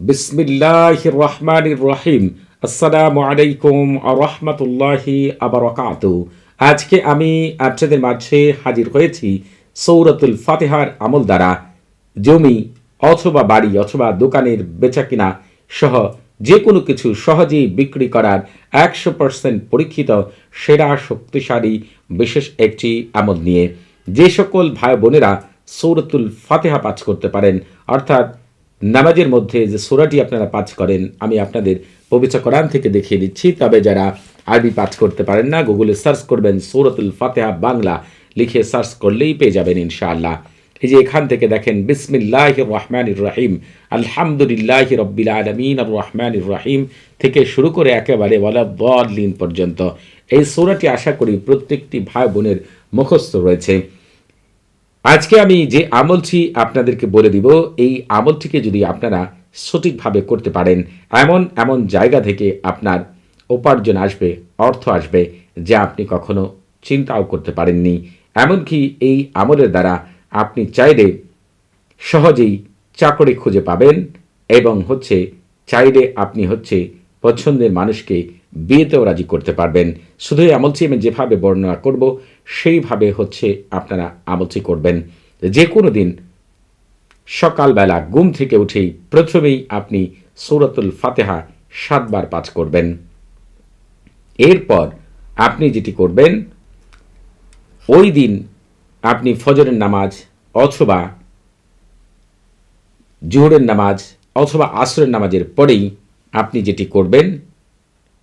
বিসমিল্লাহ রহমান রহিম। আসসালামু আলাইকুম রহমতুল্লাহি আবরকাত আজকে আমি আপনাদের মাঝে হাজির হয়েছি সৌরতুল ফাতেহার আমল দ্বারা। জমি অথবা বাড়ি অথবা দোকানের বেচা কিনা সহ যে কোনো কিছু সহজেই বিক্রি করার একশো পার্সেন্ট পরীক্ষিত, সেরা, শক্তিশালী, বিশেষ একটি আমল নিয়ে যে সকল ভাই বোনেরা সৌরতুল ফাতেহা পাঠ করতে পারেন, অর্থাৎ নামাজের মধ্যে যে সুরাটি আপনারা পাঠ করেন, আমি আপনাদের পবিত্র কোরআন থেকে দেখিয়ে দিচ্ছি। তবে যারা আরবি পাঠ করতে পারেন না, গুগলে সার্চ করবেন সৌরতুল ফাতেহা বাংলা, লিখে সার্চ করলেই পেয়ে যাবেন ইনশাআল্লাহ। এই যে এখান থেকে দেখেন বিসমিল্লাহ রহমান রাহিম, আলহামদুলিল্লাহ রব্বিল আলমিন রহমান রাহিম থেকে শুরু করে একেবারে ওয়ালাদ্দিন পর্যন্ত। এই সৌরাটি আশা করি প্রত্যেকটি ভাই বোনের মুখস্থ রয়েছে। আজকে আমি যে আমলটি আপনাদেরকে বলে দিব, এই আমলটিকে যদি আপনারা সঠিকভাবে করতে পারেন, এমন এমন জায়গা থেকে আপনার উপার্জন আসবে, অর্থ আসবে, যা আপনি কখনো চিন্তাও করতে পারেননি। এমনকি এই আমলের দ্বারা আপনি চাইলে সহজেই চাকরি খুঁজে পাবেন এবং হচ্ছে, চাইলে আপনি হচ্ছে পছন্দের মানুষকে বিয়েতেও রাজি করতে পারবেন। শুধু এই আমলটি আমি যেভাবে বর্ণনা করব, সেইভাবে হচ্ছে আপনারা আমলটি করবেন। যে কোনো দিন সকালবেলা ঘুম থেকে উঠেই প্রথমেই আপনি সৌরতুল ফাতেহা সাতবার পাঠ করবেন। এরপর আপনি যেটি করবেন, ওই দিন আপনি ফজরের নামাজ অথবা জোহরের নামাজ অথবা আসরের নামাজের পরেই আপনি যেটি করবেন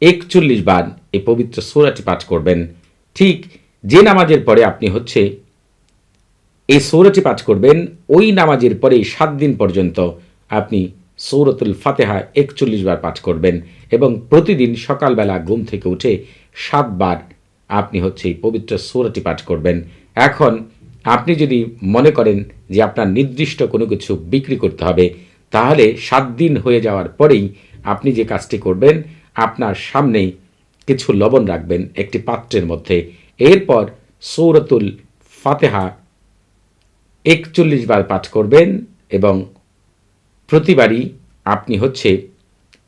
একচল্লিশ বার এই পবিত্র সৌরাটি পাঠ করবেন। ঠিক যে নামাজের পরে আপনি হচ্ছে এই সৌরাটি পাঠ করবেন, ওই নামাজের পরে সাত দিন পর্যন্ত আপনি সৌরতুল ফাতেহা একচল্লিশ বার পাঠ করবেন এবং প্রতিদিন সকালবেলা ঘুম থেকে উঠে সাতবার আপনি হচ্ছে এই পবিত্র সৌরাটি পাঠ করবেন। এখন আপনি যদি মনে করেন যে আপনার নির্দিষ্ট কোনো কিছু বিক্রি করতে হবে, তাহলে সাত দিন হয়ে যাওয়ার পরেই আপনি যে কাজটি করবেন আপনার সামনেই কিছু লবণ রাখবেন একটি পাত্রের মধ্যে। এরপর সৌরতুল ফাতেহা একচল্লিশ বার পাঠ করবেন এবং প্রতিবারই আপনি হচ্ছে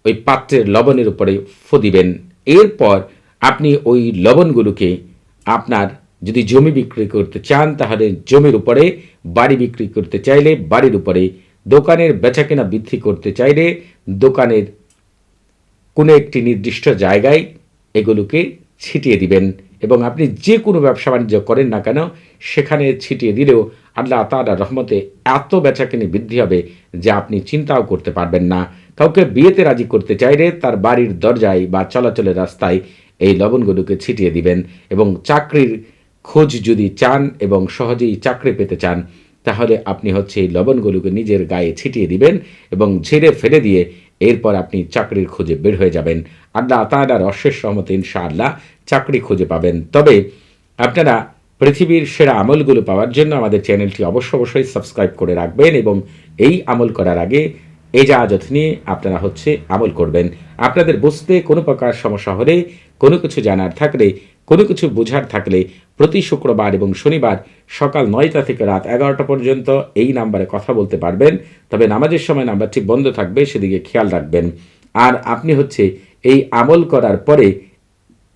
ওই পাত্রের লবণের উপরে ফদিবেন এরপর আপনি ওই লবণগুলোকে আপনার যদি জমি বিক্রি করতে চান, তাহলে জমির উপরে, বাড়ি বিক্রি করতে চাইলে বাড়ির উপরে, দোকানের বেচাকেনা বৃদ্ধি করতে চাইলে দোকানের কোনো একটি নির্দিষ্ট জায়গায় এগুলোকে ছিটিয়ে দিবেন এবং আপনি যে কোনো ব্যবসা বাণিজ্য করেন না কেন, সেখানে ছিটিয়ে দিলেও আল্লাহ তালা রহমতে এত বেচাকেনি বৃদ্ধি হবে যা আপনি চিন্তাও করতে পারবেন না। কাউকে বিয়েতে রাজি করতে চাইলে তার বাড়ির দরজায় বা চলাচলের রাস্তায় এই লবণগুলোকে ছিটিয়ে দিবেন এবং চাকরির খোঁজ যদি চান এবং সহজেই চাকরি পেতে চান, তাহলে আপনি হচ্ছে এই লবণগুলোকে নিজের গায়ে ছিটিয়ে দিবেন এবং ঝেড়ে ফেলে দিয়ে এরপর আপনি চাকরির খোঁজে বের হয়ে যাবেন। আল্লাহ তালার অশেষ সহমতে ইনশাআল্লাহ চাকরি খুঁজে পাবেন। তবে আপনারা পৃথিবীর সেরা আমলগুলো পাওয়ার জন্য আমাদের চ্যানেলটি অবশ্য অবশ্যই সাবস্ক্রাইব করে রাখবেন এবং এই আমল করার আগে এজাজত নিয়ে আপনারা হচ্ছে আমল করবেন। আপনাদের বুঝতে কোনো প্রকার সমস্যা হলে, কোনো কিছু জানার থাকলে, কোনো কিছু বোঝার থাকলে প্রতি শুক্রবার এবং শনিবার সকাল নয়টা থেকে রাত এগারোটা পর্যন্ত এই নাম্বারে কথা বলতে পারবেন। তবে নামাজের সময় নাম্বারটি বন্ধ থাকবে, সেদিকে খেয়াল রাখবেন। আর আপনি হচ্ছে এই আমল করার পরে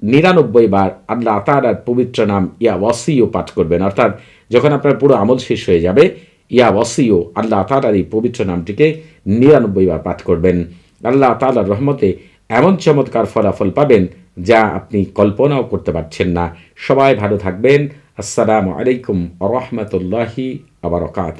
নিরানব্বই বার আল্লাহ তালার পবিত্র নাম ইয়া ওয়াসিও পাঠ করবেন। অর্থাৎ যখন আপনার পুরো আমল শেষ হয়ে যাবে, ইয়া ওয়াসিও আল্লাহ তালার এই পবিত্র নামটিকে নিরানব্বই বার পাঠ করবেন। আল্লাহ তালার রহমতে এমন চমৎকার ফলাফল পাবেন যা আপনি কল্পনাও করতে পারছেন না। সবাই ভালো থাকবেন। আসসালামু আলাইকুম রহমতুল্লাহি আবরকাত